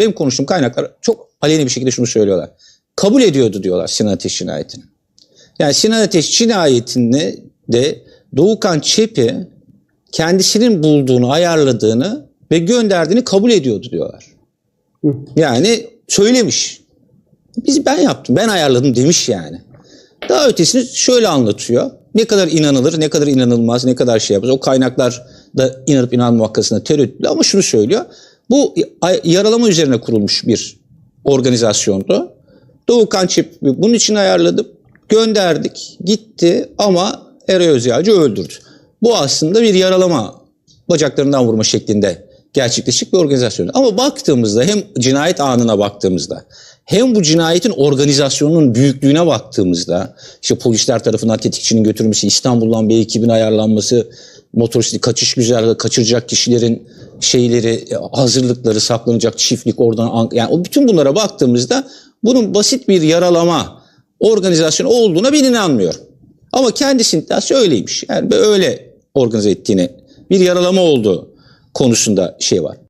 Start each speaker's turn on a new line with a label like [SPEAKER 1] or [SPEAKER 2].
[SPEAKER 1] Benim konuştuğum kaynaklar çok aleni bir şekilde şunu söylüyorlar. Kabul ediyordu diyorlar Sinan Ateş cinayetini. Yani Sinan Ateş cinayetinde de Doğukan Çepi kendisinin bulduğunu, ayarladığını ve gönderdiğini kabul ediyordu diyorlar. Yani söylemiş. Biz ben yaptım, ben ayarladım demiş yani. Daha ötesini şöyle anlatıyor. Ne kadar inanılır, ne kadar inanılmaz, ne kadar şey yapar. O kaynaklar da inanıp inanmamak arasında tereddütlü ama şunu söylüyor. Bu yaralama üzerine kurulmuş bir organizasyondu. Doğukan Çip bunun için ayarladı. Gönderdik, gitti ama Eray Özyağcı öldürdü. Bu aslında bir yaralama, bacaklarından vurma şeklinde gerçekleşik bir organizasyon. Ama baktığımızda hem cinayet anına baktığımızda hem bu cinayetin organizasyonunun büyüklüğüne baktığımızda işte polisler tarafından tetikçinin götürülmesi, İstanbul'dan bir ekibin ayarlanması, motosiklet kaçış güzergahı kaçıracak kişilerin şeyleri, e, hazırlıkları, saklanacak çiftlik oradan yani o bütün bunlara baktığımızda bunun basit bir yaralama organizasyonu olduğuna ben inanmıyorum. Ama kendisi iddiası öyleymiş. Yani öyle organize ettiğini, bir yaralama olduğu konusunda şey var.